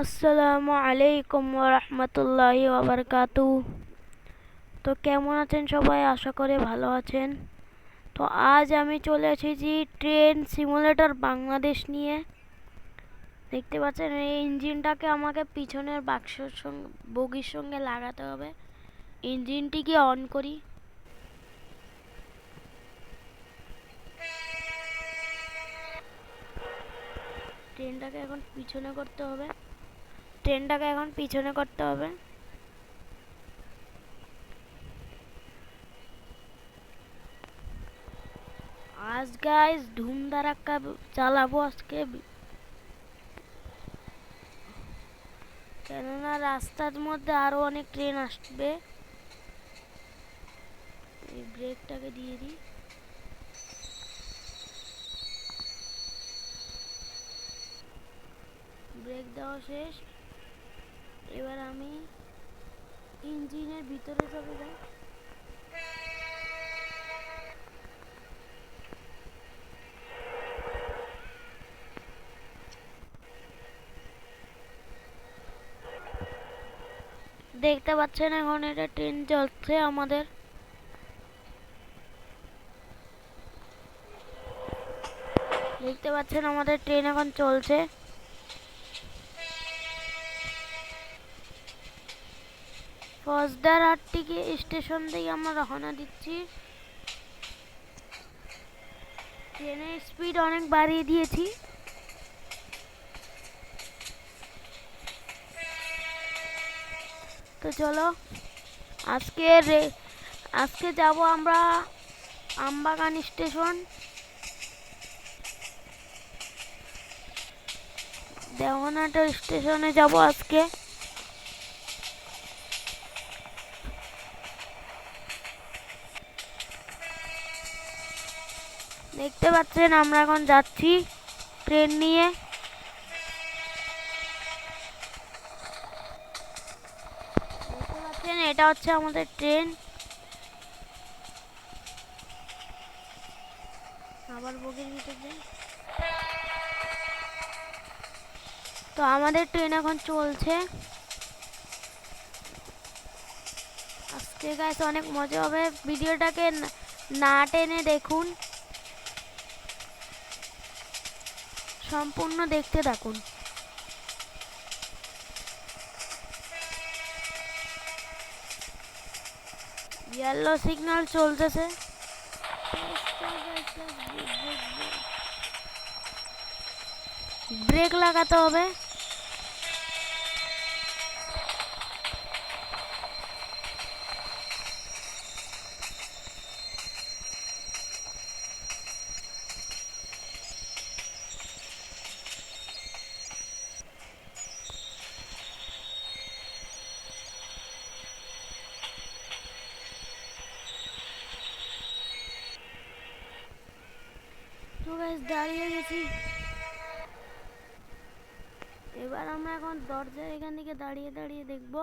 আসসালামু আলাইকুম রহমতুল্লাহি ওবরকাতু। তো কেমন আছেন সবাই? আশা করে ভালো আছেন। তো আজ আমি চলে এসেছি ট্রেন সিমুলেটর বাংলাদেশ নিয়ে। দেখতে পাচ্ছেন, এই ইঞ্জিনটাকে আমাকে পিছনের বাক্সর সঙ্গে বগির সঙ্গে লাগাতে হবে। ইঞ্জিনটিকে অন করি। ট্রেনটাকে এখন পিছনে করতে হবে। ট্রেনটাকে এখন পিছনে করতে হবে। আজ গাইস ধুম ধারাক্কা চালাবো আজকে। কেননা রাস্তার মধ্যে আরও অনেক ট্রেন আসবে। এই ব্রেকটাকে দিয়ে দিই। ব্রেক দেওয়া শেষ। এবার আমি ইঞ্জিনের ভিতরে চলে যাই। দেখতে পাচ্ছেন এখন এটা ট্রেন চলছে আমাদের। দেখতে পাচ্ছেন আমাদের ট্রেন এখন চলছে। ফজদার হাট থেকে স্টেশন থেকে আমরা রওনা দিচ্ছি। ট্রেনের স্পিড অনেক বাড়িয়ে দিয়েছি। তো চলো, আজকে আজকে যাব আমরা আমবাগান স্টেশন। দেওয়ানাটা স্টেশনে যাব আজকে। দেখতে পাচ্ছেন, আমরা এখন যাচ্ছি ট্রেন নিয়ে। দেখতে পাচ্ছেন, এটা হচ্ছে আমাদের ট্রেন। আবার বগির ভিতর তো আমাদের ট্রেন এখন চলছে। আজকে গাছ অনেক মজা হবে। ভিডিওটাকে না টেনে দেখুন। সম্পূর্ণ দেখতে থাকুন। ইয়েলো সিগন্যাল চলতেছে। ব্রেক লাগাতে হবে। দাঁড়িয়ে গেছি। এবার আমরা এখন দরজা এখান থেকে দাঁড়িয়ে দাঁড়িয়ে দেখব।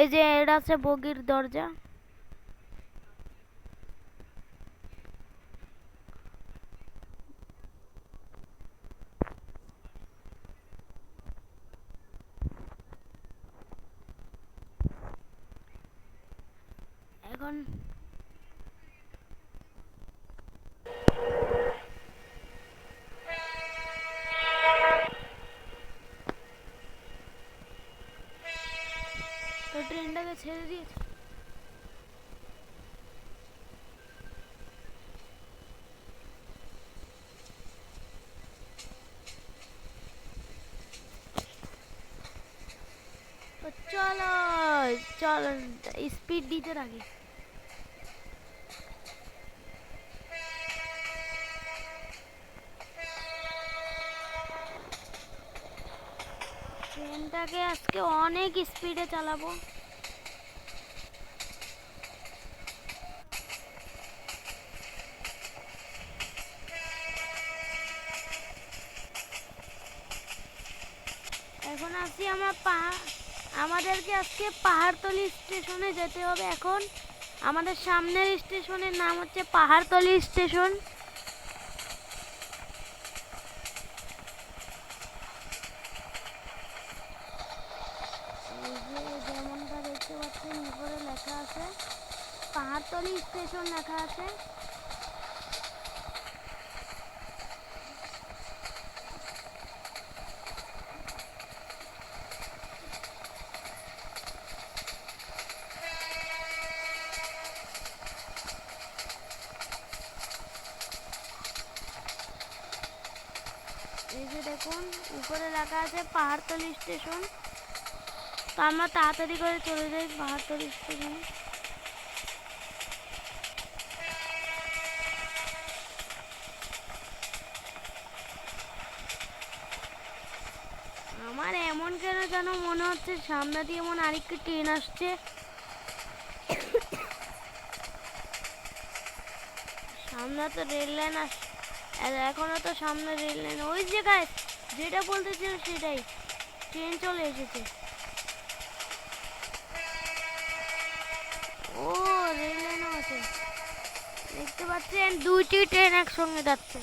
এই যে এটা আছে বগির দরজা। এখন তো ট্রেনটাকে ছেড়ে দিয়েছে তো চলো চলো স্পিড দিতে থাকি ট্রেনটাকে আজকে অনেক স্পিডে চালাবো। আসি আমার পাহাড় আমাদেরকে আজকে পাহাড়তলি স্টেশনে যেতে হবে এখন। আমাদের সামনের স্টেশনের নাম হচ্ছে পাহাড়তলি স্টেশন। যেমনটা দেখতে পাচ্ছেন, উপরে লেখা আছে, পাহাড়তলি স্টেশন লেখা আছে। এই যে দেখুন, উপরে লেখা আছে পাহাড়তলি স্টেশন। তো আমরা তাড়াতাড়ি করে চলে যাই পাহাড়তলি স্টেশনে। আমার এমন কেন যেন মনে হচ্ছে সামনে দিয়ে এমন আরেকটি ট্রেন আসছে। সামনে তো রেল লাইন আস আর এখনও তো সামনে রেল লাইন ওই জায়গায় যেটা বলতে বলতেছিল সেটাই। ট্রেন চলে এসেছে। ও রেল লাইনও আছে। দেখতে পাচ্ছেন, দুইটি ট্রেন একসঙ্গে যাচ্ছে।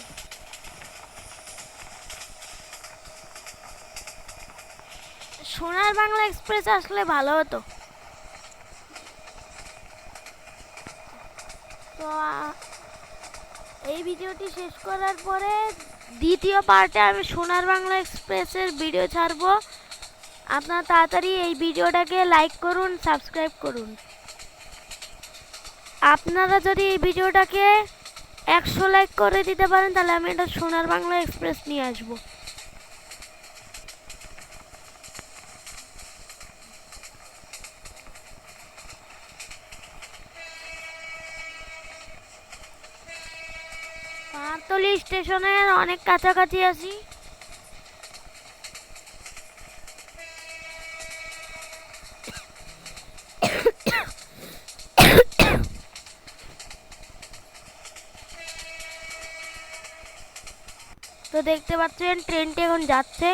সোনার বাংলা এক্সপ্রেস আসলে ভালো হতো। তো এই ভিডিওটি শেষ করার পরে দ্বিতীয় পার্টে আমি সোনার বাংলা এক্সপ্রেসের ভিডিও ছাড়বো। আপনারা তাড়াতাড়ি এই ভিডিওটাকে লাইক করুন, সাবস্ক্রাইব করুন। আপনারা যদি এই ভিডিওটাকে একশো লাইক করে দিতে পারেন, তাহলে আমি এটা সোনার বাংলা এক্সপ্রেস নিয়ে আসব। পাহাড়তলি স্টেশনের অনেক কাছাকাছি আছি। তো দেখতে পাচ্ছেন, ট্রেনটি এখন যাচ্ছে।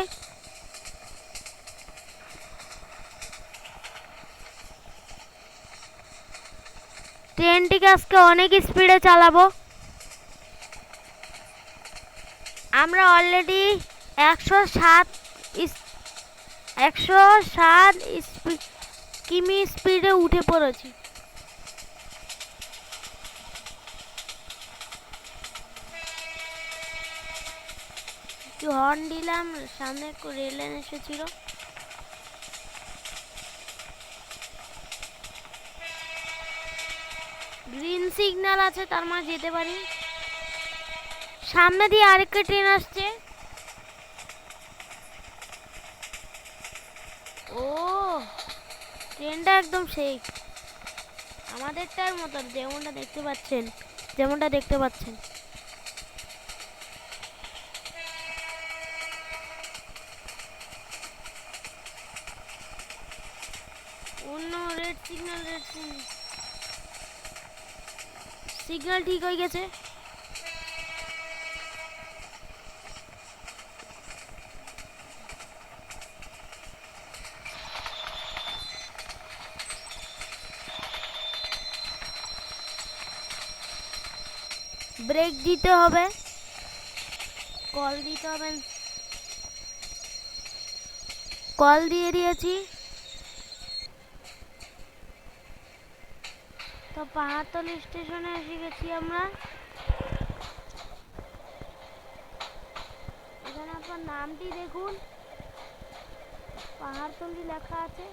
ট্রেনটিকে আজকে অনেক স্পিডে চালাবো। আমরা অলরেডি একশো সাত একশো সাত কিমি স্পিডে উঠে পড়েছি। হর্ন দিলাম, সামনে রেল লাইন এসেছিল। গ্রিন সিগন্যাল আছে, তার মানে যেতে পারি। সামনে দিয়ে আরেকটা ট্রেন আসছে। ও, ট্রেনটা একদম সেই। আমাদেরটার মতন যেমনটা দেখতে পাচ্ছেন, যেমনটা দেখতে পাচ্ছেন। অন্য সিগন্যাল ঠিক হয়ে গেছে। ব্রেক দিতে হবে। কল দিতে হবে। কল দিয়ে দিয়েছি। তো পাহাড়তলি স্টেশনে এসে গেছি আমরা। এখানে আপনার নামটি দেখুন। পাহাড়তলি লেখা আছে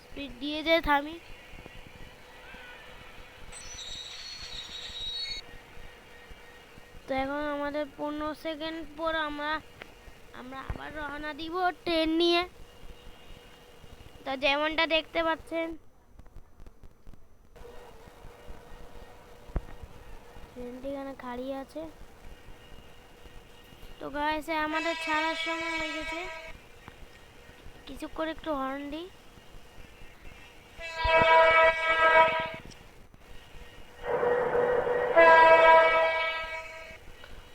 স্পিড দিয়ে যায় থামি। তো এখন আমাদের পনেরো সেকেন্ড পর আমরা আমরা আবার রওনা দিব ট্রেন নিয়ে। তো যেমনটা দেখতে পাচ্ছেন, ট্রেনটি এখানে খাড়িয়ে আছে। তো গাইছে আমাদের ছাড়ার সময় হয়ে গেছে। কিছু করে একটু হর্ন দিই।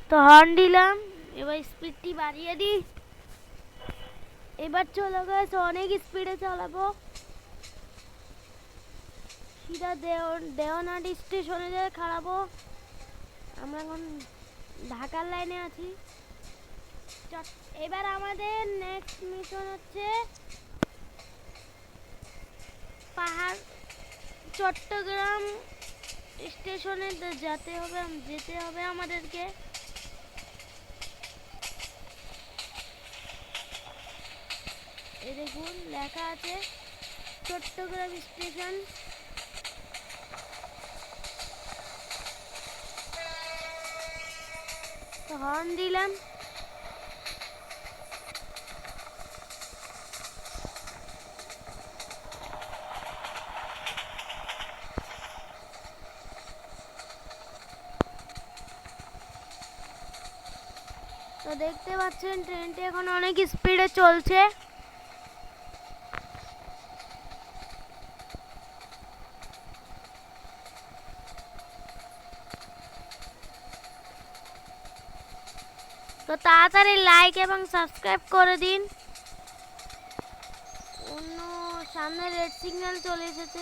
তো হর্ন দিলাম, এবার স্পিডটি বাড়িয়ে দিই। এবার চলে গেছে অনেক স্পিডে চালাবো। সিধা দেও দেওয়ানাটি স্টেশনে যেয়ে খাড়াবো। আমরা এখন ঢাকার লাইনে আছি। এবার আমাদের নেক্সট মিশন হচ্ছে পাহাড় চট্টগ্রাম স্টেশনে যেতে হবে যেতে হবে আমাদেরকে। এই দেখুন, লেখা আছে চট্টগ্রাম স্টেশন। হর্ন দিলাম। তো দেখতে পাচ্ছেন, ট্রেনটি এখন অনেক স্পিডে চলছে। তো তাড়াতাড়ি লাইক এবং সাবস্ক্রাইব করে দিন। অন্য সামনে রেড সিগন্যাল চলে এসেছে।